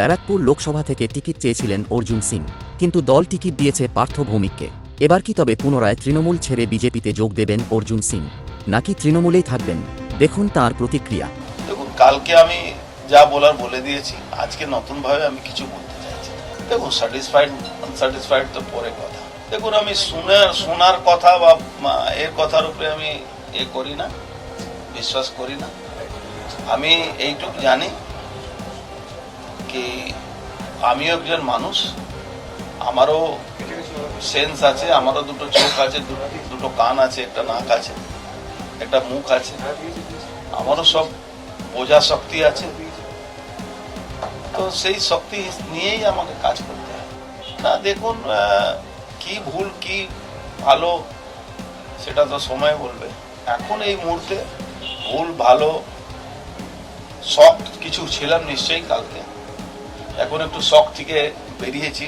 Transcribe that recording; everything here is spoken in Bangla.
ব্যারাকপুর লোকসভা থেকে টিকিট চেয়েছিলেন অর্জুন সিং, কিন্তু দল টিকিট দিয়েছে পার্থ ভৌমিককে। এবার কি তবে পুনরায় তৃণমূল ছেড়ে বিজেপিতে যোগ দেবেন অর্জুন সিং? নাকি তৃণমূলেই থাকবেন? দেখুন তার প্রতিক্রিয়া। দেখুন, কালকে আমি যা বলার বলে দিয়েছি, আজকে নতুনভাবে আমি কিছু বলতে চাইছি দেখুন স্যাটিসফাইড আনস্যাটিসফাইড তো পরে কথা। দেখুন, আমি শোনার শোনার কথা বা এর কথার উপরে আমি এ করি না, বিশ্বাস করি না। আমি এইটুকু জানি কি আমিও একজন মানুষ, আমারও সেন্স আছে, আমারও দুটো চোখ আছে, দুটো কান আছে, একটা নাক আছে, একটা মুখ আছে, আমারও সব বোঝা শক্তি আছে। তো সেই শক্তি নিয়েই আমাকে কাজ করতে হয়। না, দেখুন কি ভুল, কি ভালো, সেটা তো সময় বলবে। এখন এই মুহূর্তে ভুল, ভালো শখ কিছু ছিলাম নিশ্চয়ই কালকে। এখন একটু শখ থেকে বেরিয়েছি।